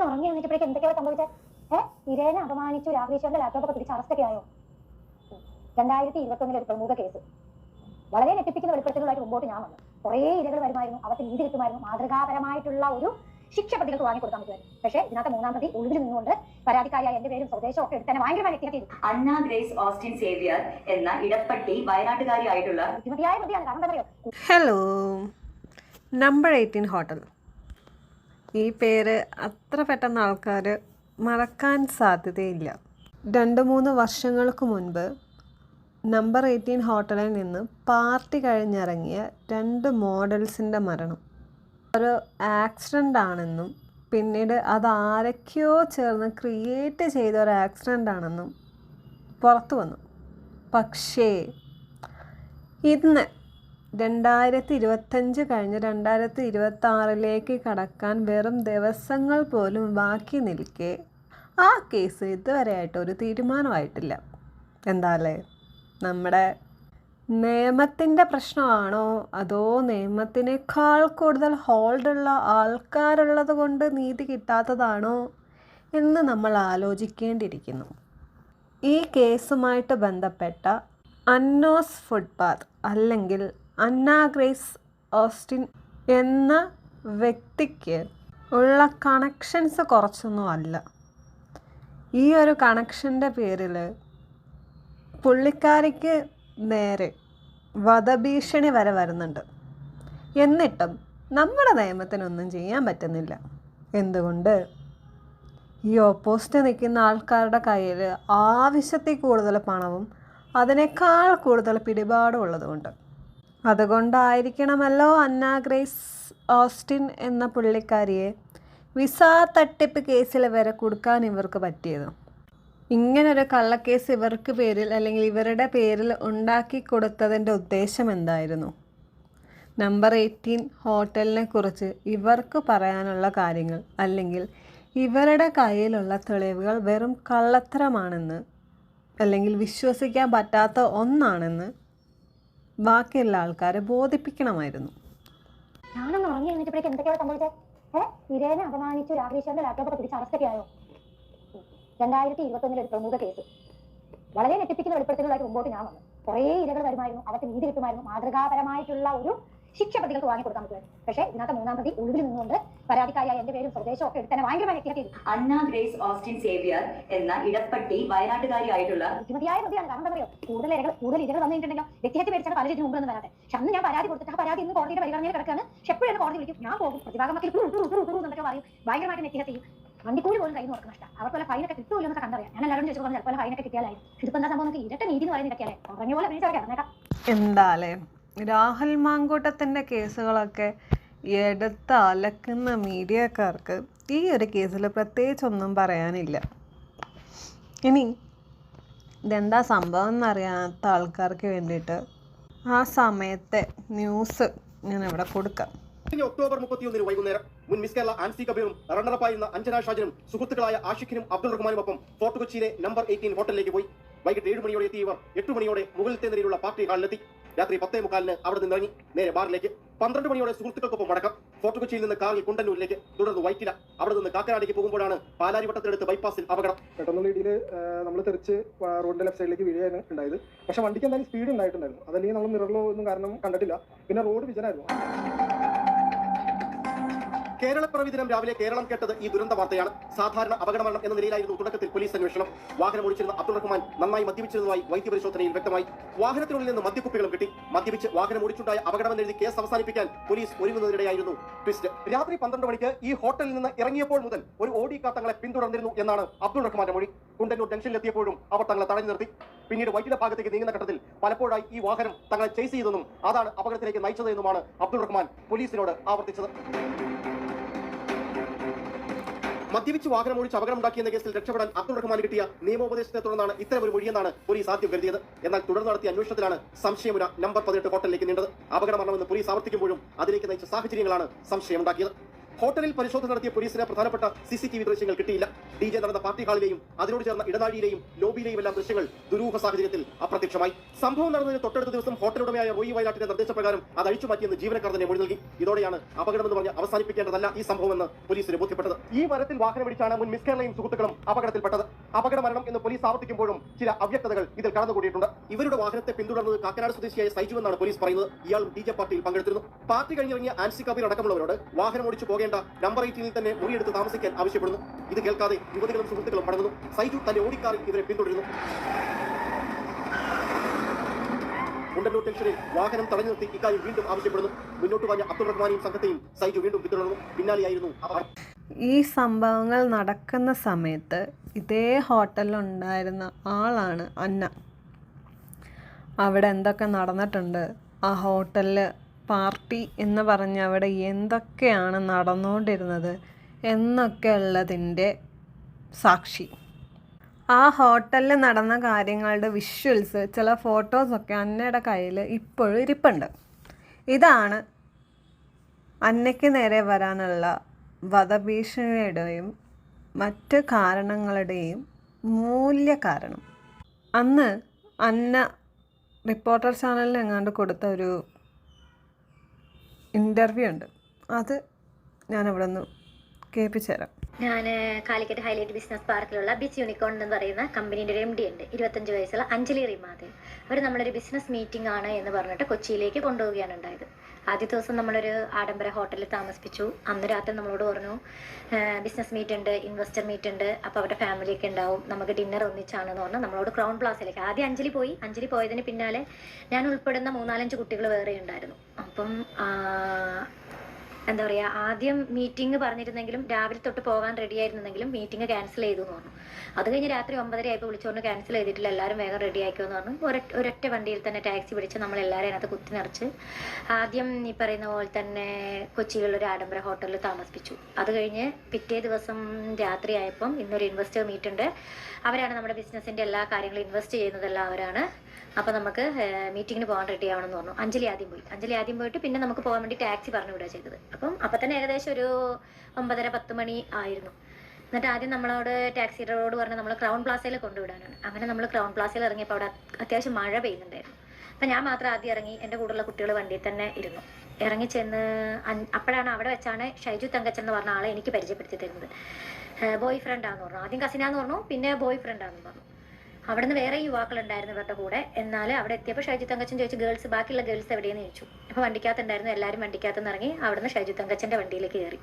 ഞാനൊന്ന് ഉറങ്ങി എന്നിട്ടപ്പോഴേക്ക് എന്തൊക്കെയാ സംഭവിച്ചത് ഏഹ് ഇരേനെ അപമാനിച്ചു രാഘവേശ്വരന്റെ ലാപ്ടോപ്പ് ഒക്കെ തിരിച്ച് അറസ്റ്റൊക്കെ ആയോ? രണ്ടായിരത്തി ഇരുപത്തി ഒന്നിൽ ഒരു പ്രമുഖ കേസ് വളരെ ഞെട്ടിപ്പിക്കുന്ന വെളിപ്പെടുത്തലുകളായിട്ട് മുമ്പോട്ട് ഞാൻ വന്നു. കുറേ ഇരകൾ വരുമായിരുന്നു അവർക്ക് നീതി കിട്ടുമായിരുന്നു മാതൃകാപരമായിട്ടുള്ള ഒരു ശിക്ഷ പ്രതികൾക്ക് വാങ്ങിക്കൊടുക്കാൻ പറ്റുമായിരുന്നു. പക്ഷേ ഇതിനകത്ത് മൂന്നാം പ്രതി ഒളിവിൽ നിന്നുകൊണ്ട് പരാതിക്കാരിയായ എന്റെ പേരും സ്വദേശവും ഒക്കെ എടുത്ത് ഭയങ്കര ഭയങ്കരമായി വ്യക്തിഹത്യ ചെയ്തു അന്ന ഗ്രേസ് ഓസ്റ്റിൻ സേവിയർ എന്ന ഇടപ്പെട്ടി വയനാട്ടുകാരിയായിട്ടുള്ള ബുദ്ധിമതിയായ പ്രതിയാണ്. കാരണം എന്താ പറയുക ഹലോ നമ്പർ എയ്റ്റീൻ ഹോട്ടൽ ഈ പേര് അത്ര പെട്ടെന്ന് ആൾക്കാർ മറക്കാൻ സാധ്യതയില്ല. രണ്ട് മൂന്ന് വർഷങ്ങൾക്ക് മുൻപ് നമ്പർ എയ്റ്റീൻ ഹോട്ടലിൽ നിന്ന് പാർട്ടി കഴിഞ്ഞിറങ്ങിയ രണ്ട് മോഡൽസിന്റെ മരണം. ഒരു ആക്സിഡന്റ് ആണെന്നും പിന്നീട് അത് ആരൊക്കെയോ ചേർന്ന് ക്രിയേറ്റ് ചെയ്ത ഒരു ആക്സിഡന്റ് ആണെന്നും പുറത്തു വന്നു. പക്ഷേ ഇന്ന് രണ്ടായിരത്തി ഇരുപത്തഞ്ച് കഴിഞ്ഞ് രണ്ടായിരത്തി ഇരുപത്തി ആറിലേക്ക് കടക്കാൻ വെറും ദിവസങ്ങൾ പോലും ബാക്കി നിൽക്കെ. ആ കേസ് ഇതുവരെയായിട്ട് ഒരു തീരുമാനമായിട്ടില്ല. എന്താല്ലേ നമ്മുടെ നിയമത്തിന്റെ പ്രശ്നമാണോ? അതോ നിയമത്തിനേക്കാൾ കൂടുതൽ ഹോൾഡുള്ള ആൾക്കാരുള്ളത് കൊണ്ട് നീതി കിട്ടാത്തതാണോ എന്ന് നമ്മൾ ആലോചിക്കേണ്ടിയിരിക്കുന്നു. ഈ കേസുമായിട്ട് ബന്ധപ്പെട്ട അന്നോസ് ഫുട്പാത്ത് അല്ലെങ്കിൽ അന്ന ഗ്രേസ് ഓസ്റ്റിൻ എന്ന വ്യക്തിക്ക് ഉള്ള കണക്ഷൻസ് കുറച്ചൊന്നും അല്ല. ഈ ഒരു കണക്ഷന്റെ പേരിൽ പുള്ളിക്കാരിക്ക് നേരെ വധഭീഷണി വരെ വരുന്നുണ്ട്. എന്നിട്ടും നമ്മുടെ നിയമത്തിനൊന്നും ചെയ്യാൻ പറ്റുന്നില്ല. എന്തുകൊണ്ട്? ഈ ഓപ്പോസിറ്റ് നിൽക്കുന്ന ആൾക്കാരുടെ കയ്യിൽ ആവശ്യത്തിൽ കൂടുതൽ പണവും അതിനേക്കാൾ കൂടുതൽ പിടിപാടും ഉള്ളതുകൊണ്ട്. അതുകൊണ്ടായിരിക്കണമല്ലോ അന്ന ഗ്രേസ് ഓസ്റ്റിൻ എന്ന പുള്ളിക്കാരിയെ വിസ തട്ടിപ്പ് കേസിൽ വരെ കൊടുക്കാൻ ഇവർക്ക് പറ്റിയത്. ഇങ്ങനൊരു കള്ളക്കേസ് ഇവർക്ക് പേരിൽ അല്ലെങ്കിൽ ഇവരുടെ പേരിൽ ഉണ്ടാക്കി കൊടുത്തതിന്റെ ഉദ്ദേശം എന്തായിരുന്നു? നമ്പർ എയ്റ്റീൻ ഹോട്ടലിനെ കുറിച്ച് ഇവർക്ക് പറയാനുള്ള കാര്യങ്ങൾ അല്ലെങ്കിൽ ഇവരുടെ കയ്യിലുള്ള തെളിവുകൾ വെറും കള്ളത്തരമാണെന്ന് അല്ലെങ്കിൽ വിശ്വസിക്കാൻ പറ്റാത്ത ഒന്നാണെന്ന് ബാക്കിയുള്ള ആൾക്കാരെ ബോധിപ്പിക്കണമായിരുന്നു. ഞാനൊന്ന് ഉറങ്ങി എന്നിട്ടപ്പോഴേക്ക് എന്തൊക്കെയാ സംഭവിച്ചത് ഏഹ് ഇരേനെ അപമാനിച്ചു രാഘവേശ്വരന്റെ ലാപ്ടോപ്പ് പിടിച്ച് അറസ്റ്റൊക്കെ രണ്ടായിരത്തി പ്രമുഖ കേസ്. വളരെ ഞെട്ടിപ്പിക്കുന്ന വെളിപ്പെടുത്തലുകളായിട്ട് മുമ്പോട്ട് ഞാൻ വന്നു. കുറേ ഇരകൾ വരുമായിരുന്നു അവർക്ക് നീതി കിട്ടുമായിരുന്നു. മാതൃകാപരമായിട്ടുള്ള ഒരു ശിക്ഷ പ്രതികൾക്ക് വാങ്ങി കൊടുക്കാൻ പറ്റുമായിരുന്നു പക്ഷേ ഇതിനകത്ത് മൂന്നാം പ്രതി ഒളിവിൽ നിന്നുകൊണ്ട് പരാതിക്കാരിയായ എന്റെ പേരും സ്വദേശവും ഒക്കെ എടുത്തന്നെ ഭയങ്കര ഭയങ്കരമായി വ്യക്തിഹത്യ ചെയ്തു അന്ന ഗ്രേസ് ഓസ്റ്റിൻ സേവിയർ എന്ന ഇടപ്പള്ളി വയനാട്ടുകാരിയായിട്ടുള്ള ബുദ്ധിമതിയായ പ്രതിയാണ്. കാരണം എന്താ പറയുക കൂടുതൽ ഇരകൾ കൂടുതൽ ഇരകൾ വന്നിട്ടുണ്ടെങ്കിൽ വ്യക്തിഹത്യ പേടിച്ചാണ് പല രീതിയിൽ മുമ്പൊന്നും വരാതെ പക്ഷെ അന്ന് ഞാൻ പരാതി കൊടുത്തിട്ട് ആ പരാതി ഇന്ന് കോടതിയുടെ പരിഗണനയിൽ കിടക്കാണ് പക്ഷെ എപ്പോഴും കോടതി വിളിക്കും. ഞാൻ പോകും. പ്രതിഭാഗമാക്കി എന്നൊക്കെ പറയും. ഭയങ്കരമായിട്ട് വ്യക്തിഹത്യ ചെയ്യും. വണ്ടിക്കൂലി പോലും കയ്യിൽ നിന്ന് നഷ്ടം. അവർക്കുള്ള ഫൈനൊക്കെ കിട്ടുമല്ലോ എന്നൊക്കെ കണ്ടറിയാം. ഞാൻ എല്ലാവരും ചോദിച്ചു ചിലപ്പോൾ ഫൈനൊക്കെ കിട്ടിയാലായിരുന്നു ഇതിപ്പോ എന്താ സംഭവം നമുക്ക് ഇരട്ട നീതി എന്ന് പറയുന്നത് പറഞ്ഞ പോലെ എന്താ എന്താലേ രാഹുൽ മാങ്കൂട്ടത്തിന്റെ കേസുകളൊക്കെ എടുത്ത് അലക്കുന്ന മീഡിയക്കാർക്ക് ഈ ഒരു കേസിൽ പ്രത്യേകിച്ചൊന്നും പറയാനില്ല. ഇനി ഇതെന്താ സംഭവം എന്നറിയാത്ത ആൾക്കാർക്ക് വേണ്ടിയിട്ട് ആ സമയത്തെ ന്യൂസ് ഞാൻ ഇവിടെ കൊടുക്കാം. കഴിഞ്ഞ ഒക്ടോബർ മുപ്പത്തിയൊന്നിന് വൈകുന്നേരം മുൻ മിസ് കേരള ആൻസി കബീറും റണ്ണറപ്പായിരുന്ന അഞ്ജന ഷാജനും സുഹൃത്തുക്കളായ ആഷിഖിനും അബ്ദുൾ റഹ്മാനുമൊപ്പം ഫോർട്ട് കൊച്ചിയിലെ നമ്പർ എയ്റ്റീൻ ഹോട്ടലിലേക്ക് പോയി. വൈകിട്ട് ഏഴ് മണിയോടെ എത്തിയ ഇവർ എട്ട് മണിയോടെ മുകളിലത്തെ നിലയിലുള്ള പാർട്ടി ഹാളിലെത്തി. രാത്രി പത്തേ മുക്കാലിന് അവിടെ നിന്ന് ഇറങ്ങി നേരെ ബാറിലേക്ക്. പന്ത്രണ്ട് മണിയോടെ സുഹൃത്തുക്കൾക്കൊപ്പം മടക്കം. ഫോർട്ട് കൊച്ചിയിൽ നിന്ന് കാറിൽ കുണ്ടന്നൂരിലേക്ക്. തുടർന്ന് വൈറ്റില. അവിടെ നിന്ന് കാക്കനാടേക്ക് പോകുമ്പോഴാണ് പാലാരിവട്ടത്തിനടുത്ത് ബൈപ്പാസിൽ അപകടം. പെട്ടെന്നുള്ള രീതിയിൽ നമ്മൾ തെറിച്ച് റോഡിന്റെ ലെഫ്റ്റ് സൈഡിലേക്ക് വീഴുകയാണ് ഉണ്ടായത്. പക്ഷെ വണ്ടിക്ക് എന്തായാലും സ്പീഡ് ഉണ്ടായിട്ടുണ്ടായിരുന്നു. അതല്ലെങ്കിൽ നമ്മൾ മിററിലോ ഒന്നും കാരണം കണ്ടിട്ടില്ല. പിന്നെ റോഡ് വിജനായിരുന്നു. കേരളപ്പിറവി ദിനം രാവിലെ കേരളം കേട്ടത് ഈ ദുരന്ത വാർത്തയാണ്. സാധാരണ അപകടമരണം എന്ന നിലയിലായിരുന്നു തുടക്കത്തിൽ പോലീസ് അന്വേഷണം. വാഹനം ഓടിച്ചിരുന്ന അബ്ദുൾ റഹ്മാൻ നന്നായി മദ്യപിച്ചിരുന്നതായി വൈദ്യപരിശോധനയിൽ വ്യക്തമായി വാഹനത്തിനുള്ളിൽ നിന്ന് മദ്യക്കുപ്പികളും കിട്ടി. മദ്യപിച്ച് വാഹനം ഓടിച്ചുണ്ടായ അപകടമെന്നെഴുതി കേസ് അവസാനിപ്പിക്കാൻ പോലീസ് ഒരുങ്ങുന്നതിനിടെയായിരുന്നു ട്വിസ്റ്റ് രാത്രി പന്ത്രണ്ട് മണിക്ക് ഈ ഹോട്ടലിൽ നിന്ന് ഇറങ്ങിയപ്പോൾ മുതൽ ഒരു ഓടി കാത്തങ്ങളെ തങ്ങളെ പിന്തുടർന്നിരുന്നു എന്നാണ് അബ്ദുൾ റഹ്മാന്റെ മൊഴി. കുണ്ടന്നൂർ ജംഗ്ഷനിലെത്തിയപ്പോഴും അവർ തങ്ങളെ തടഞ്ഞു നിർത്തി. പിന്നീട് വൈദ്യുത ഭാഗത്തേക്ക് നീങ്ങുന്ന ഘട്ടത്തിൽ പലപ്പോഴായി ഈ വാഹനം തങ്ങളെ ചേസ് ചെയ്തെന്നും അതാണ് അപകടത്തിലേക്ക് നയിച്ചതെന്നുമാണ് അബ്ദുൾ റഹ്മാൻ പോലീസിനോട് ആവർത്തിച്ചത്. മദ്യപിച്ച് വാഹനം ഓടിച്ച് അപകടമുണ്ടാക്കിയെന്ന കേസിൽ രക്ഷപ്പെടാൻ അബ്ദുൾ റഹ്മാൻ കിട്ടിയ നിയമോപദേശത്തെ തുടർന്നാണ് ഇത്തരം ഒരു മൊഴിയെന്നാണ് പോലീസ് ആദ്യം കരുതിയത്. എന്നാൽ തുടർന്ന് നടത്തിയ അന്വേഷണത്തിലാണ് സംശയമുര നമ്പർ പതിനെട്ട് ഹോട്ടലിലേക്ക് നീണ്ടത്. അപകടമരണമെന്ന് പോലീസ് ആവർത്തിക്കുമ്പോഴും അതിലേക്ക് നയിച്ച സാഹചര്യങ്ങളാണ് സംശയമുണ്ടാക്കിയത്. ഹോട്ടലിൽ പരിശോധന നടത്തിയ പോലീസിന് പ്രധാനപ്പെട്ട സി സി ടി വി ദൃശ്യങ്ങൾ കിട്ടിയില്ല. ഡി ജെ നടന്ന പാർട്ടി ഹാളിലെയും അതിനോട് ചേർന്ന ഇടനാഴിയിലെയും ലോബിയിലെയും എല്ലാം ദൃശ്യങ്ങൾ ദുരൂഹ സാഹചര്യത്തിൽ അപ്രത്യക്ഷമായി. സംഭവം നടന്നതിന് തൊട്ടടുത്ത ദിവസം ഹോട്ടലുടമയായ റോയി വയലാട്ടിന്റെ നിർദ്ദേശപ്രകാരം അത് അഴിച്ചുമാറ്റിയെന്ന് ജീവനക്കാർ തന്നെ മൊഴി നൽകി. ഇതോടെയാണ് അപകടമെന്ന് പറഞ്ഞ് അവസാനിപ്പിക്കേണ്ടതല്ല ഈ സംഭവമെന്ന് പോലീസിന് ബോധ്യപ്പെട്ടത്. ഈ വരത്തിൽ വാഹനമിടിച്ചാണ് മുൻ മിസ് കേരളയും സുഹൃത്തുക്കളും അപകടത്തിൽപ്പെട്ടത്. അപകട മരണം എന്ന് പോലീസ് ആവർത്തിക്കുമ്പോഴും ചില അവ്യക്തതകൾ ഇതിൽ കടന്നുകൂടിയിട്ടുണ്ട്. ഇവരുടെ വാഹനത്തെ പിന്തുടർന്നത് കാക്കനാട് സ്വദേശിയായ സൈജു എന്നാണ് പോലീസ് പറയുന്നത്. ഇയാളും ഡി ജെ പാർട്ടിയിൽ പങ്കെടുത്തിരുന്നു. പാർട്ടി കഴിഞ്ഞിറങ്ങിയ ആൻസി കബീർ അടക്കമുള്ളവരോട് വാഹനം ഓടിച്ചു പോകേണ്ട നമ്പർ എയ്റ്റീനിൽ തന്നെ മുറിയെടുത്ത് താമസിക്കാൻ ആവശ്യപ്പെടുന്നു. ഇത് കേൾക്കാതെ യുവതികളും സുഹൃത്തുക്കളും മടങ്ങുന്നു. സൈജു തന്റെ ഓടിക്കാറിൽ ഇവരെ പിന്തുടരുന്നു. മുണ്ടന്നൂർ ജംഗ്ഷനിൽ വാഹനം തടഞ്ഞു നിർത്തി ഇക്കാര്യം വീണ്ടും ആവശ്യപ്പെടുന്നു. മുന്നോട്ട് പറഞ്ഞ അബ്ദുൾ റഹ്മാനെയും സംഘത്തെയും സൈജു വീണ്ടും പിന്തുടർന്നു. പിന്നാലെയായിരുന്നു ഈ സംഭവങ്ങൾ നടക്കുന്ന സമയത്ത് ഇതേ ഹോട്ടലിലുണ്ടായിരുന്ന ആളാണ് അന്ന. അവിടെ എന്തൊക്കെ നടന്നിട്ടുണ്ട്? ആ ഹോട്ടലിൽ പാർട്ടി എന്ന് പറഞ്ഞ് അവിടെ എന്തൊക്കെയാണ് നടന്നുകൊണ്ടിരുന്നത് എന്നൊക്കെ ഉള്ളതിന്റെ സാക്ഷി. ആ ഹോട്ടലിൽ നടന്ന കാര്യങ്ങളുടെ വിഷ്വൽസ് ചില ഫോട്ടോസൊക്കെ അന്നയുടെ കയ്യിൽ ഇപ്പോഴും ഇരിപ്പുണ്ട്. ഇതാണ് അന്നയ്ക്ക് നേരെ വരാനുള്ള വധഭീഷണിയുടെയും മറ്റ് കാരണങ്ങളുടെയും മൂല്യ കാരണം അന്ന് അന്ന റിപ്പോർട്ടർ ചാനലിൽ എങ്ങാണ്ട് കൊടുത്ത ഒരു ഇന്റർവ്യൂ ഉണ്ട്. അത് ഞാൻ അവിടെ കേൾപ്പിച്ചു തരാം. ഞാൻ കാലിക്കറ്റ് ഹൈലൈറ്റ് ബിസിനസ് പാർക്കിലുള്ള ബിസ് യൂണിക്കോൺ എന്ന് പറയുന്ന കമ്പനിയുടെ ഒരു എം ഡി ഉണ്ട്. ഇരുപത്തഞ്ച് വയസ്സുള്ള അഞ്ജലി റിമാദേവ് അവർ നമ്മളൊരു ബിസിനസ് മീറ്റിംഗ് ആണ് എന്ന് പറഞ്ഞിട്ട് കൊച്ചിയിലേക്ക് കൊണ്ടുപോവുകയാണ് ഉണ്ടായത്. ആദ്യ ദിവസം നമ്മളൊരു ആഡംബര ഹോട്ടലിൽ താമസിപ്പിച്ചു. അന്ന് രാത്രി നമ്മളോട് പറഞ്ഞു ബിസിനസ് മീറ്റ് ഉണ്ട് ഇൻവെസ്റ്റർ മീറ്റ് ഉണ്ട് അപ്പോൾ അവരുടെ ഫാമിലിയൊക്കെ ഉണ്ടാവും. നമുക്ക് ഡിന്നർ ഒന്നിച്ചാണ് എന്ന് പറഞ്ഞു. നമ്മളോട് ക്രൗൺ പ്ലാസിലേക്ക് ആദ്യം അഞ്ജലി പോയി. അഞ്ജലി പോയതിന് പിന്നാലെ ഞാൻ ഉൾപ്പെടുന്ന മൂന്നാലഞ്ച് കുട്ടികൾ വേറെ ഉണ്ടായിരുന്നു അപ്പം എന്താ പറയുക ആദ്യം മീറ്റിംഗ് പറഞ്ഞിരുന്നെങ്കിലും രാവിലെ തൊട്ട് പോകാൻ റെഡി ആയിരുന്നെങ്കിലും മീറ്റിംഗ് ക്യാൻസൽ ചെയ്തു എന്ന് പറഞ്ഞു. അത് കഴിഞ്ഞ് രാത്രി ഒമ്പതര ആയപ്പോൾ വിളിച്ചുകൊണ്ട് ക്യാൻസൽ ചെയ്തിട്ടില്ല എല്ലാവരും വേഗം റെഡി ആക്കുമെന്ന് പറഞ്ഞു. ഒരൊറ്റ വണ്ടിയിൽ തന്നെ ടാക്സി പിടിച്ച് നമ്മൾ എല്ലാവരും അതിനകത്ത് കുത്തി നിറച്ച് ആദ്യം ഈ പറയുന്ന പോലെ തന്നെ കൊച്ചിയിലുള്ള ഒരു ആഡംബര ഹോട്ടലിൽ താമസിപ്പിച്ചു. അത് കഴിഞ്ഞ് പിറ്റേ ദിവസം രാത്രി ആയപ്പം ഇന്നൊരു ഇൻവെസ്റ്റർ മീറ്റ് ഉണ്ട്. അവരാണ് നമ്മുടെ ബിസിനസ്സിന്റെ എല്ലാ കാര്യങ്ങളും ഇൻവെസ്റ്റ് ചെയ്യുന്നതെല്ലാം അവരാണ്. അപ്പോൾ നമുക്ക് മീറ്റിങ്ങിന് പോകാൻ റെഡി എന്ന് പറഞ്ഞു. അഞ്ജലി ആദ്യം പോയി. അഞ്ജലി ആദ്യം പോയിട്ട് പിന്നെ നമുക്ക് പോകാൻ വേണ്ടി ടാക്സി പറഞ്ഞു വിടുക ചെയ്തത്. അപ്പം അപ്പം തന്നെ ഏകദേശം ഒരു ഒമ്പതര പത്ത് മണി ആയിരുന്നു. എന്നിട്ട് ആദ്യം നമ്മളോട് ടാക്സി ഡ്രൈവറോട് പറഞ്ഞ് നമ്മൾ ക്രൗൺ പ്ലാസയിൽ കൊണ്ടുവിടാനാണ്. അങ്ങനെ നമ്മൾ ക്രൗൺ പ്ലാസയിൽ ഇറങ്ങിയപ്പോൾ അവിടെ അത്യാവശ്യം മഴ പെയ്യുന്നുണ്ടായിരുന്നു. അപ്പം ഞാൻ മാത്രം ആദ്യം ഇറങ്ങി എന്റെ കൂടെയുള്ള കുട്ടികൾ വണ്ടിയിൽ തന്നെ ഇരുന്നു. ഇറങ്ങി ചെന്ന് അപ്പോഴാണ് അവിടെ വെച്ചാണ് ഷൈജു തങ്കച്ചൻ എന്ന് പറഞ്ഞ ആളെ എനിക്ക് പരിചയപ്പെടുത്തി തരുന്നത്. ബോയ് ഫ്രണ്ടാന്ന് പറഞ്ഞു. ആദ്യം കസിനാന്ന് പറഞ്ഞു പിന്നെ ബോയ് ഫ്രണ്ടാന്ന് പറഞ്ഞു. അവിടുന്ന് വേറെ യുവാക്കളുണ്ടായിരുന്നു ഇവരുടെ കൂടെ. എന്നാൽ അവിടെ എത്തിയപ്പോൾ ഷൈജു തങ്കച്ചൻ ചോദിച്ചു ഗേൾസ് ബാക്കിയുള്ള ഗേൾസ് എവിടെയെന്ന്? ചോദിച്ചു. അപ്പോൾ വണ്ടിക്കകത്തുണ്ടായിരുന്നു എല്ലാവരും വണ്ടിക്കകത്ത് നിന്ന് ഇറങ്ങി അവിടുന്ന് ഷൈജു തങ്കച്ചന്റെ വണ്ടിയിലേക്ക് കയറി.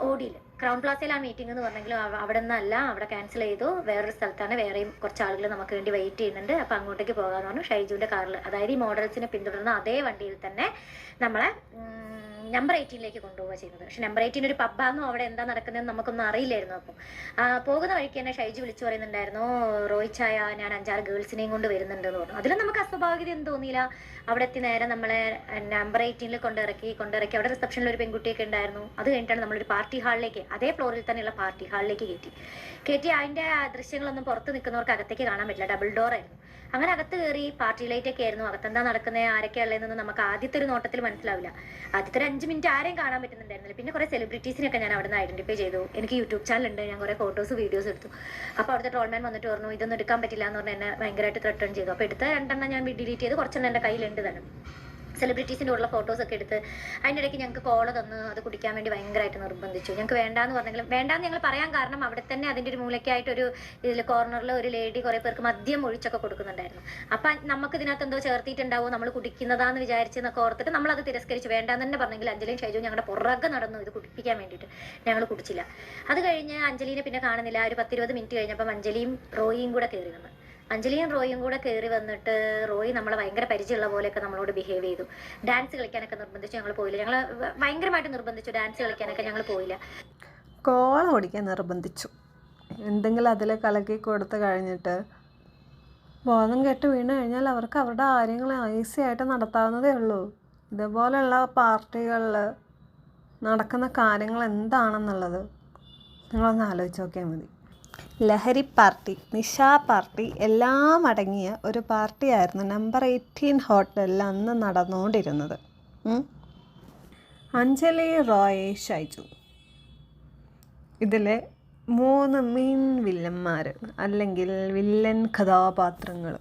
ഓടിയിൽ ക്രൗൺ പ്ലാസയിലാണ് മീറ്റിംഗ് എന്ന് പറഞ്ഞെങ്കിലും അവ- അവിടെ നിന്നല്ല അവിടെ ക്യാൻസൽ ചെയ്തു. വേറൊരു സ്ഥലത്താണ് വേറെയും കുറച്ച് ആളുകൾ നമുക്ക് വേണ്ടി വെയിറ്റ് ചെയ്യുന്നുണ്ട്. അപ്പോൾ അങ്ങോട്ടേക്ക് പോകാമെന്ന് പറഞ്ഞു ഷൈജുവിന്റെ കാറിൽ അതായത് ഈ മോഡൽസിനെ പിന്തുടർന്ന അതേ വണ്ടിയിൽ തന്നെ നമ്മളെ നമ്പർ എയ്റ്റീനിലേക്ക് കൊണ്ടുപോവുക ചെയ്യുന്നത്. പക്ഷെ നമ്പർ എയ്റ്റീൻ ഒരു പബ്ബാന്നോ അവിടെ എന്താ നടക്കുന്നതെന്ന് നമുക്കൊന്നും അറിയില്ലായിരുന്നു അപ്പോൾ. പോകുന്ന വഴിക്ക് തന്നെ ഷൈജു വിളിച്ചു പറയുന്നുണ്ടായിരുന്നു റോയ് ചായ ഞാൻ അഞ്ചാറ് ഗേൾസിനെയും കൊണ്ട് വരുന്നുണ്ട് എന്ന് പറഞ്ഞു. അതിലും നമുക്ക് അസ്വാഭാവികത ഒന്നും തോന്നിയില്ല. അവിടെ എത്തി നേരെ നമ്മളെ നമ്പർ എയ്റ്റീനിൽ കൊണ്ടിറക്കി കൊണ്ടിറക്കി. അവിടെ റിസപ്ഷനിൽ ഒരു പെൺകുട്ടിയൊക്കെ ഉണ്ടായിരുന്നു. അത് കഴിഞ്ഞിട്ടാണ് നമ്മളൊരു പാർട്ടി ഹാളിലേക്ക് അതേ ഫ്ലോറിൽ തന്നെയുള്ള പാർട്ടി ഹാളിലേക്ക് കയറ്റി. കയറ്റി അതിന്റെ ദൃശ്യങ്ങളൊന്നും പുറത്ത് നിൽക്കുന്നവർക്ക് അകത്തേക്ക് കാണാൻ പറ്റില്ല. ഡബിൾ ഡോർ ആയിരുന്നു. അങ്ങനെ അകത്ത് കയറി പാർട്ടി ലൈറ്റ് ഒക്കെ ആയിരുന്നു. അകത്തെന്താ നടക്കുന്നത് ആരൊക്കെയാ ഉള്ളതെന്നൊന്നും നമുക്ക് ആദ്യത്തെ ഒരു നോട്ടത്തിൽ മനസ്സിലാവില്ല. ആദ്യത്തെ ഒരു അഞ്ച് മിനിറ്റ് ആരെയും കാണാൻ പറ്റുന്നുണ്ടായിരുന്നില്ല. പിന്നെ കുറേ സെലിബ്രിറ്റീസിനൊക്കെ ഞാൻ അവിടെ നിന്ന് ഐഡന്റിഫൈ ചെയ്തു. എനിക്ക് യൂട്യൂബ് ചാനൽ ഉണ്ട് ഞാൻ കുറെ ഫോട്ടോസ് വീഡിയോസ് എടുത്തു. അപ്പോൾ അവിടുത്തെ ട്രോൾമാൻ വന്നിട്ട് പറഞ്ഞു ഇതൊന്നും എടുക്കാൻ പറ്റില്ല എന്ന് പറഞ്ഞ് എന്നെ ഭയങ്കരമായിട്ട് ത്രെട്ടൺ ചെയ്തു. അപ്പോൾ എടുത്ത രണ്ടെണ്ണം ഞാൻ ഡിലീറ്റ് ചെയ്ത് കുറച്ചെണ്ണം എന്റെ കയ്യിലുണ്ട് തന്നെ. സെലിബ്രിറ്റീസിന്റെ ഉള്ള ഫോട്ടോസ് ഒക്കെ എടുത്ത് അതിന്റെ ഇടയ്ക്ക് ഞങ്ങൾക്ക് കോള തന്ന് അത് കുടിക്കാൻ വേണ്ടി ഭയങ്കരമായിട്ട് നിർബന്ധിച്ചു. ഞങ്ങൾക്ക് വേണ്ടാന്ന് പറഞ്ഞെങ്കിലും വേണ്ടാന്ന് ഞങ്ങൾ പറയാൻ കാരണം അവിടെ തന്നെ അതിന്റെ ഒരു മൂലയ്ക്കായിട്ട് ഒരു ഇതിൽ കോർണറിൽ ഒരു ലേഡി കുറേ പേർക്ക് മദ്യം ഒഴിച്ചൊക്കെ കൊടുക്കുന്നുണ്ടായിരുന്നു. അപ്പം നമുക്ക് ഇതിനകത്ത് എന്തോ ചേർത്തിട്ടുണ്ടാവും? നമ്മൾ കുടിക്കുന്നതാന്ന് വിചാരിച്ചെന്നൊക്കെ ഓർത്തിട്ട് നമ്മൾ അത് തിരസ്കരിച്ചു. വേണ്ടാന്ന് തന്നെ പറഞ്ഞെങ്കിൽ അഞ്ജലിയും ഷൈജു ഞങ്ങളുടെ പുറകെ നടന്നു ഇത് കുടിപ്പിക്കാൻ വേണ്ടിയിട്ട്. ഞങ്ങൾ കുടിച്ചില്ല. അത് കഴിഞ്ഞ് അഞ്ജലിനെ പിന്നെ കാണുന്നില്ല. ഒരു പത്തിരുപത് മിനിറ്റ് കഴിഞ്ഞപ്പം അഞ്ജലിയും റോയിയും കൂടെ കയറി വന്നു. അഞ്ജലിയും റോയും കൂടെ കയറി വന്നിട്ട് റോയ് നമ്മളെ ഭയങ്കര പരിചയമുള്ള പോലെയൊക്കെ നമ്മളോട് ബിഹേവ് ചെയ്തു. ഡാൻസ് കളിക്കാനൊക്കെ നിർബന്ധിച്ചു ഞങ്ങൾ പോയില്ല. ഞങ്ങൾ ഭയങ്കരമായിട്ട് നിർബന്ധിച്ചു. ഡാൻസ് കളിക്കാനൊക്കെ ഞങ്ങൾ പോയില്ല. കോള ഓടിക്കാൻ നിർബന്ധിച്ചു. എന്തെങ്കിലും അതിൽ കലക്കി കൊടുത്ത് കഴിഞ്ഞിട്ട് ബോധം കെട്ട് വീണ് കഴിഞ്ഞാൽ അവർക്ക് അവരുടെ കാര്യങ്ങൾ ഈസി ആയിട്ട് നടത്താവുന്നതേ ഉള്ളൂ. ഇതുപോലെയുള്ള പാർട്ടികളിൽ നടക്കുന്ന കാര്യങ്ങൾ എന്താണെന്നുള്ളത് നിങ്ങളൊന്ന് ആലോചിച്ച് നോക്കിയാൽ മതി. ലഹരി പാർട്ടി നിശാ പാർട്ടി എല്ലാം അടങ്ങിയ ഒരു പാർട്ടിയായിരുന്നു നമ്പർ എയ്റ്റീൻ ഹോട്ടലിൽ അന്ന് നടന്നുകൊണ്ടിരുന്നത്. അഞ്ജലി റോയ് ഷൈജു. ഇതിലെ മൂന്ന് മെയിൻ വില്ലന്മാർ അല്ലെങ്കിൽ വില്ലൻ കഥാപാത്രങ്ങൾ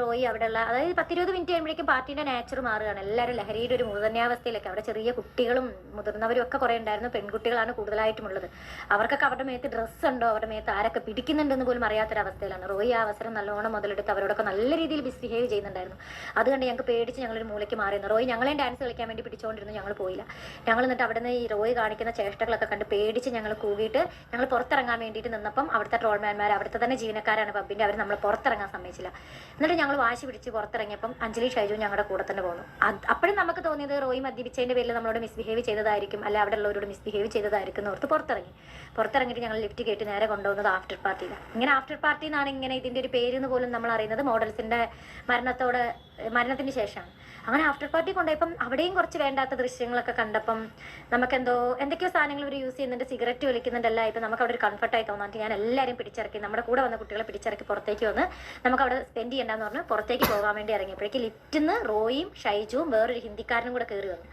റോയി അവിടെയുള്ള അതായത് പത്തിരുപത് മിനിറ്റ് കഴിയുമ്പോഴേക്കും പാർട്ടിയുടെ നാച്ചർ മാറുകയാണ്. എല്ലാവരും ലഹരിയുടെ ഒരു മൂർധന്യാവസ്ഥയിലൊക്കെ അവിടെ ചെറിയ കുട്ടികളും മുതിർന്നവരും ഒക്കെ കുറേ ഉണ്ടായിരുന്നു. പെൺകുട്ടികളാണ് കൂടുതലായിട്ടും ഉള്ളത്. അവർക്കൊക്കെ അവരുടെ മേത്ത് ഡ്രസ്സ് ഉണ്ടോ? അവരുടെ മേത്ത് ആരൊക്കെ പിടിക്കുന്നുണ്ടെന്ന് പോലും അറിയാത്തൊരവസ്ഥയിലാണ്. റോയി ആ അവസരം നല്ലോണം മുതലെടുത്ത് അവരോടൊക്കെ നല്ല രീതിയിൽ ബിസ്ബിഹേവ് ചെയ്യുന്നുണ്ടായിരുന്നു. അതുകൊണ്ട് കണ്ട് ഞങ്ങൾക്ക് പേടിച്ച് ഞങ്ങളൊരു മൂലയ്ക്ക് മാറിയിരുന്നു. റോയി ഞങ്ങളെയും ഡാൻസ് കളിക്കാൻ വേണ്ടി പിടിച്ചുകൊണ്ടിരുന്നു ഞങ്ങൾ പോയില്ല. ഞങ്ങൾ എന്നിട്ട് അവിടെ നിന്ന് ഈ റോയി കാണിക്കുന്ന ചേഷ്ടകളൊക്കെ കണ്ട് പേടിച്ച് ഞങ്ങൾ കൂകിയിട്ട് ഞങ്ങൾ പുറത്തിറങ്ങാൻ വേണ്ടിയിട്ട് നിന്നപ്പം അവിടുത്തെ ട്രോൾമാൻമാർ അവിടുത്തെ തന്നെ ജീവനക്കാരാണ് പബ്ബിന്റെ അവർ നമ്മളെ പുറത്തിറങ്ങാൻ സമ്മതിച്ചില്ല. എന്നിട്ട് ഞങ്ങൾ വാശി പിടിച്ച് പുറത്തിറങ്ങിയപ്പം അഞ്ജലി ഷൈജു ഞങ്ങളുടെ കൂടെ തന്നെ പോന്നു. അപ്പോഴും നമുക്ക് തോന്നിയത് റോയി മദ്യപിച്ചതിന്റെ പേരിൽ നമ്മളോട് മിസ്ബിഹേവ് ചെയ്തതായിരിക്കും അല്ല അവിടെ ഉള്ളവരോട് മിസ്ബിഹേവ് ചെയ്തതായിരിക്കും എന്ന് ഓർത്ത് പുറത്തിറങ്ങി. പുറത്തിറങ്ങിയിട്ട് ഞങ്ങൾ ലിഫ്റ്റ് കേട്ട് നേരെ കൊണ്ടുപോകുന്നത് ആഫ്റ്റർ പാർട്ടിയിലാണ് ഇങ്ങനെ ആഫ്റ്റർ പാർട്ടി എന്നാണ് ഇങ്ങനെ ഇതിന്റെ ഒരു പേര് എന്ന് പോലും നമ്മൾ അറിയുന്നത്. മോഡൽസിന്റെ മരണത്തോട് മരണത്തിന് ശേഷമാണ്. അങ്ങനെ ആഫ്റ്റർ പാർട്ടി കൊണ്ടുപോയപ്പം അവിടെയും കുറച്ച് വേണ്ടാത്ത ദൃശ്യങ്ങളൊക്കെ കണ്ടപ്പം നമുക്കെന്തോ എന്തൊക്കെയോ സാധനങ്ങൾ ഇവർ യൂസ് ചെയ്യുന്നുണ്ട്. സിഗരറ്റ് വലിക്കുന്നുണ്ടല്ല. ഇപ്പം നമുക്ക് അവിടെ ഒരു കംഫർട്ടായി തോന്നാൻ ഞാൻ എല്ലാവരും പിടിച്ചിറക്കി. നമ്മുടെ കൂടെ വന്ന കുട്ടികളെ പിടിച്ചിറക്കി പുറത്തേക്ക് വന്ന് നമുക്ക് അവിടെ സ്പെൻഡ് ചെയ്യണ്ടെന്ന് പറഞ്ഞ് പുറത്തേക്ക് പോകാൻ വേണ്ടി ഇറങ്ങിയപ്പോഴേക്ക് ലിഫ്റ്റിൽ നിന്ന് റോയും ഷൈജുവും വേറൊരു ഹിന്ദിക്കാരനും കൂടെ കയറി വന്നു.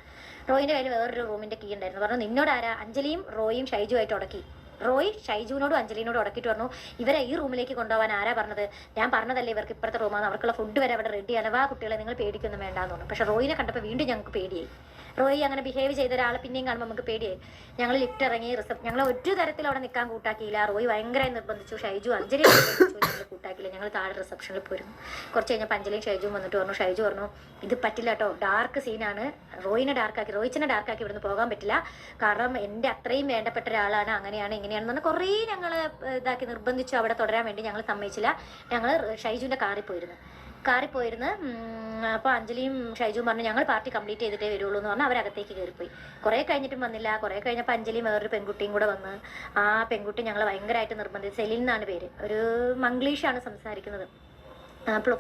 റോയിന്റെ കയ്യിൽ വേറൊരു റൂമിന്റെ കീ ഉണ്ടായിരുന്നു. പറഞ്ഞു നിന്നോട് ആരാ? അഞ്ജലിയും റോയും ഷൈജുമായിട്ട് ഉടക്കി. റോയ് ഷൈജുവിനോടും അഞ്ജലിനോടും ഉടക്കിയിട്ട് പറഞ്ഞു ഇവരെ ഈ റൂമിലേക്ക് കൊണ്ടുപോകാൻ ആരാ പറഞ്ഞത്? ഞാൻ പറഞ്ഞതല്ലേ ഇവർക്ക് ഇപ്പുറത്തെ റൂമാണ് അവർക്കുള്ള ഫുഡ് വരെ അവിടെ റെഡി ആണ്. വാ കുട്ടികളെ നിങ്ങൾ പേടിക്കൊന്നും വേണ്ടാന്ന് പറഞ്ഞു. പക്ഷെ റോയിനെ കണ്ടപ്പോൾ വീണ്ടും ഞങ്ങൾക്ക് പേടിയായി. റോയി അങ്ങനെ ബിഹേവ് ചെയ്ത ഒരാളെ പിന്നെയും കാണുമ്പോൾ നമുക്ക് പേടിയായി. ഞങ്ങൾ ലിഫ്റ്റ് ഇറങ്ങി റിസപ്റ്റ് ഞങ്ങൾ ഒരു തരത്തിൽ അവിടെ നിൽക്കാൻ കൂട്ടാക്കിയില്ല. റോയി ഭയങ്കരമായി നിർബന്ധിച്ചു. ഷൈജു അഞ്ജലി കൂട്ടാക്കിയില്ല. ഞങ്ങൾ താഴെ റിസപ്ഷനിൽ പോയിരുന്നു. കുറച്ച് കഴിഞ്ഞപ്പോൾ അഞ്ജലിയും ഷൈജുവും വന്നിട്ട് പറഞ്ഞു ഷൈജു പറഞ്ഞു ഇത് പറ്റില്ല കേട്ടോ. ഡാർക്ക് സീനാണ് റോയിനെ ഡാർക്കാക്കി റോയിച്ചിനെ ഡാർക്കാക്കി ഇവിടുന്ന് പോകാൻ പറ്റില്ല. കാരണം എന്റെ അത്രയും വേണ്ടപ്പെട്ട ഒരാളാണ്. അങ്ങനെയാണ് ഇങ്ങനെയാണെന്ന് പറഞ്ഞാൽ കുറേ ഞങ്ങൾ ഇതാക്കി നിർബന്ധിച്ചു അവിടെ തുടരാൻ വേണ്ടി ഞങ്ങൾ സമ്മതിച്ചില്ല. ഞങ്ങൾ ഷൈജുവിന്റെ കാറിൽ പോയിരുന്നു. കാറിൽ പോയിരുന്നു അപ്പോൾ അഞ്ജലിയും ഷൈജുവും പറഞ്ഞു ഞങ്ങൾ പാർട്ടി കംപ്ലീറ്റ് ചെയ്തിട്ടേ വരുള്ളൂ എന്ന് പറഞ്ഞാൽ അവരകത്തേക്ക് കയറിപ്പോയി. കുറേ കഴിഞ്ഞിട്ടും വന്നില്ല. കുറേ കഴിഞ്ഞപ്പോൾ അഞ്ജലിയും വേറൊരു പെൺകുട്ടിയും കൂടെ വന്ന് ആ പെൺകുട്ടി ഞങ്ങൾ ഭയങ്കരമായിട്ട് നിർബന്ധിച്ചു സെലിൻ എന്നാണ് പേര്. ഒരു മംഗ്ലീഷാണ് സംസാരിക്കുന്നത്.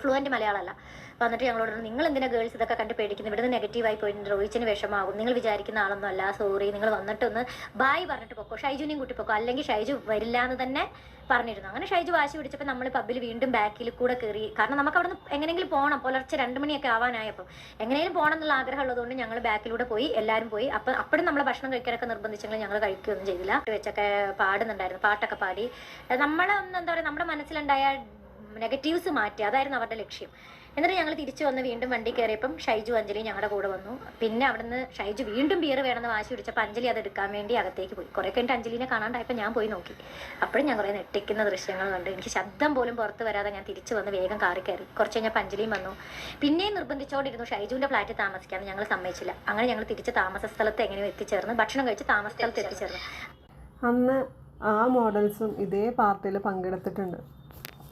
ഫ്ലുവന്റ് മലയാളമല്ല. വന്നിട്ട് ഞങ്ങളോട് നിങ്ങൾ എന്തിനാ ഗേൾസ് ഇതൊക്കെ കണ്ട് പേടിക്കുന്നത് ഇവിടുന്ന് നെഗറ്റീവായി പോയിട്ട് റോയിച്ചിന് വിഷമാകും നിങ്ങൾ വിചാരിക്കുന്ന ആളൊന്നും അല്ല. സോറി നിങ്ങൾ വന്നിട്ടൊന്ന് ബായ് പറഞ്ഞിട്ട് പൊക്കോ. ഷൈജുനെയും കൂട്ടി പൊക്കോ. അല്ലെങ്കിൽ ഷൈജു വരില്ല എന്ന് തന്നെ പറഞ്ഞിരുന്നു. അങ്ങനെ ഷൈജു വാശി പിടിച്ചപ്പോൾ നമ്മൾ പബ്ബിൽ വീണ്ടും ബാക്കിൽ കൂടെ കയറി കാരണം നമുക്ക് അവിടെ നിന്ന് എങ്ങനെയെങ്കിലും പോകണം പുലർച്ചെ രണ്ട് മണിയൊക്കെ ആവാനായപ്പോൾ എങ്ങനെയും പോകണം എന്നുള്ള ആഗ്രഹം ഉള്ളതുകൊണ്ട് ഞങ്ങൾ ബാക്കിലൂടെ പോയി. എല്ലാവരും പോയി. അപ്പം അപ്പോഴും നമ്മളെ ഭക്ഷണം കഴിക്കാനൊക്കെ നിർബന്ധിച്ചെങ്കിൽ ഞങ്ങൾ കഴിക്കുകയൊന്നും ചെയ്തില്ല. വെച്ചൊക്കെ പാടുന്നുണ്ടായിരുന്നു. പാട്ടൊക്കെ പാടി. നമ്മളെ ഒന്ന് എന്താ പറയുക നമ്മുടെ മനസ്സിലുണ്ടായ നെഗറ്റീവ്സ് മാറ്റി. അതായിരുന്നു അവരുടെ ലക്ഷ്യം. എന്നിട്ട് ഞങ്ങൾ തിരിച്ചു വന്ന് വീണ്ടും വണ്ടി കയറിയപ്പം ഷൈജു അഞ്ജലി ഞങ്ങളുടെ കൂടെ വന്നു. പിന്നെ അവിടുന്ന് ഷൈജു വീണ്ടും ബിയർ വേണമെന്ന് വാശി പിടിച്ചപ്പോൾ അഞ്ജലി അത് എടുക്കാൻ വേണ്ടി അകത്തേക്ക് പോയി. കുറേ കഴിഞ്ഞിട്ട് അഞ്ജലിനെ കാണാണ്ടായപ്പോൾ ഞാൻ പോയി നോക്കി. അപ്പോഴും ഞാൻ കുറേ നെട്ടിക്കുന്ന ദൃശ്യങ്ങൾ കണ്ടു. എനിക്ക് ശബ്ദം പോലും പുറത്ത് വരാതെ ഞാൻ തിരിച്ചു വന്ന് വേഗം കാറി കയറി. കുറച്ച് കഴിഞ്ഞപ്പോൾ അഞ്ജലിയും വന്നു. പിന്നെയും നിർബന്ധിച്ചുകൊണ്ടിരുന്നു ഷൈജുവിന്റെ ഫ്ലാറ്റ് താമസിക്കാമെന്ന് ഞങ്ങൾ സമ്മതിച്ചില്ല. അങ്ങനെ ഞങ്ങൾ തിരിച്ച് താമസ സ്ഥലത്ത് എങ്ങനെയോ എത്തിച്ചേർന്ന്. ഭക്ഷണം കഴിച്ച് താമസ സ്ഥലത്ത് എത്തിച്ചേർന്നു. അന്ന് ആ മോഡൽസും ഇതേ പാർട്ടിയിൽ പങ്കെടുത്തിട്ടുണ്ട്.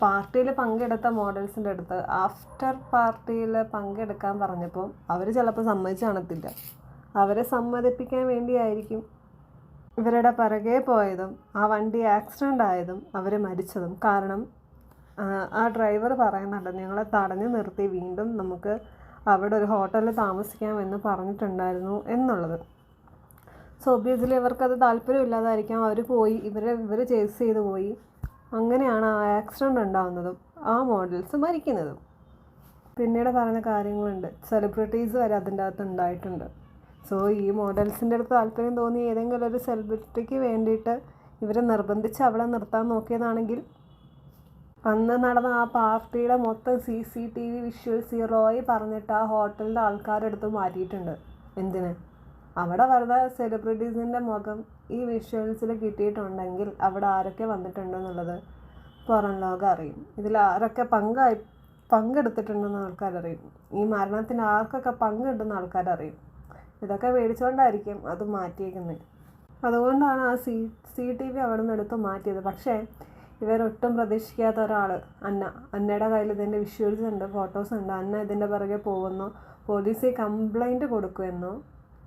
പാർട്ടിയിൽ പങ്കെടുത്ത മോഡൽസിന്റെ അടുത്ത് ആഫ്റ്റർ പാർട്ടിയിൽ പങ്കെടുക്കാൻ പറഞ്ഞപ്പോൾ അവർ ചിലപ്പോൾ സമ്മതിച്ച് കാണത്തില്ല. അവരെ സമ്മതിപ്പിക്കാൻ വേണ്ടിയായിരിക്കും ഇവരുടെ പിറകെ പോയതും ആ വണ്ടി ആക്സിഡന്റ് ആയതും അവർ മരിച്ചതും. കാരണം ആ, ഡ്രൈവർ പറയുന്നുണ്ട് ഞങ്ങളെ തടഞ്ഞു നിർത്തി വീണ്ടും നമുക്ക് അവിടെ ഒരു ഹോട്ടലിൽ താമസിക്കാമെന്ന് പറഞ്ഞിട്ടുണ്ടായിരുന്നു എന്നുള്ളത്. സോ ഒബ്വിയസ്ലി അവർക്കത് താല്പര്യമില്ലാതായിരിക്കാം. അവർ പോയി ഇവരെ ഇവർ ചേസ് ചെയ്ത് പോയി. അങ്ങനെയാണ് ആ ആക്സിഡന്റ് ഉണ്ടാകുന്നതും ആ മോഡൽസ് മരിക്കുന്നതും. പിന്നീട് പറഞ്ഞ കാര്യങ്ങളുണ്ട്. സെലിബ്രിറ്റീസ് വരെ അതിന്റെ അകത്ത് ഉണ്ടായിട്ടുണ്ട്. സോ ഈ മോഡൽസിന്റെ അടുത്ത് താല്പര്യം തോന്നി ഏതെങ്കിലും ഒരു സെലിബ്രിറ്റിക്ക് വേണ്ടിയിട്ട് ഇവരെ നിർബന്ധിച്ച് അവിടെ നിർത്താൻ നോക്കിയതാണെങ്കിൽ അന്ന് നടന്ന ആ പാർട്ടിയുടെ മൊത്തം C C T V visuals ഈ റോയ് പറഞ്ഞിട്ട് ആ ഹോട്ടലിന്റെ ആൾക്കാരെടുത്ത് മാറ്റിയിട്ടുണ്ട്. എന്തിന്? അവിടെ വെറുതെ സെലിബ്രിറ്റീസിന്റെ മുഖം ഈ വിഷ്വൽസിൽ കിട്ടിയിട്ടുണ്ടെങ്കിൽ അവിടെ ആരൊക്കെ വന്നിട്ടുണ്ടെന്നുള്ളത് പുറം ലോകം അറിയും. ഇതിൽ ആരൊക്കെ പങ്കായി പങ്കെടുത്തിട്ടുണ്ടെന്ന് ആൾക്കാരറിയും ഈ മരണത്തിന് ആർക്കൊക്കെ പങ്കുണ്ടെന്ന് ആൾക്കാരറിയും ഇതൊക്കെ മേടിച്ചുകൊണ്ടായിരിക്കും അത് മാറ്റിയേക്കുന്നത് അതുകൊണ്ടാണ് ആ സി സി ടി വി അവിടെ നിന്ന് എടുത്ത് മാറ്റിയത്. പക്ഷേ ഇവരൊട്ടും പ്രതീക്ഷിക്കാത്ത ഒരാൾ അന്ന അന്നയുടെ കയ്യിൽ ഇതിന്റെ വിഷ്വൽസ് ഉണ്ട് ഫോട്ടോസ് ഉണ്ട്. അന്ന ഇതിന്റെ പിറകെ പോകുന്നു. പോലീസിൽ കംപ്ലൈന്റ് കൊടുക്കുമെന്നോ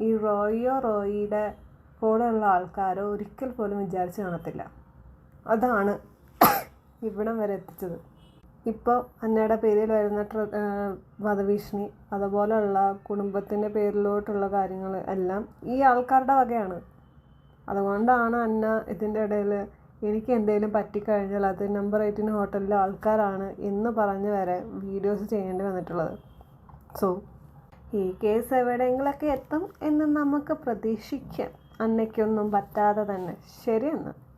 ഈ റോയിയോ റോയിയുടെ കൂടെയുള്ള ആൾക്കാരോ ഒരിക്കൽ പോലും വിചാരിച്ച് കാണത്തില്ല. അതാണ് ഇവിടം വരെ എത്തിച്ചത്. ഇപ്പോൾ അന്നയുടെ പേരിൽ വരുന്ന വധഭീഷണി അതുപോലെയുള്ള കുടുംബത്തിന്റെ പേരിലോട്ടുള്ള കാര്യങ്ങൾ എല്ലാം ഈ ആൾക്കാരുടെ വകയാണ്. അതുകൊണ്ടാണ് അന്ന ഇതിന്റെ ഇടയിൽ എനിക്ക് എന്തെങ്കിലും പറ്റിക്കഴിഞ്ഞാൽ അത് നമ്പർ എയ്റ്റീൻ ഹോട്ടലിലെ ആൾക്കാരാണ് എന്ന് പറഞ്ഞ് വരെ വീഡിയോസ് ചെയ്യേണ്ടി വന്നിട്ടുള്ളത്. സോ ഈ കേസ് എവിടെയെങ്കിലൊക്കെ എത്തും എന്ന് നമുക്ക് പ്രതീക്ഷിക്കാം. അന്നയ്ക്കൊന്നും പറ്റാതെ തന്നെ. ശരിയെന്ന്.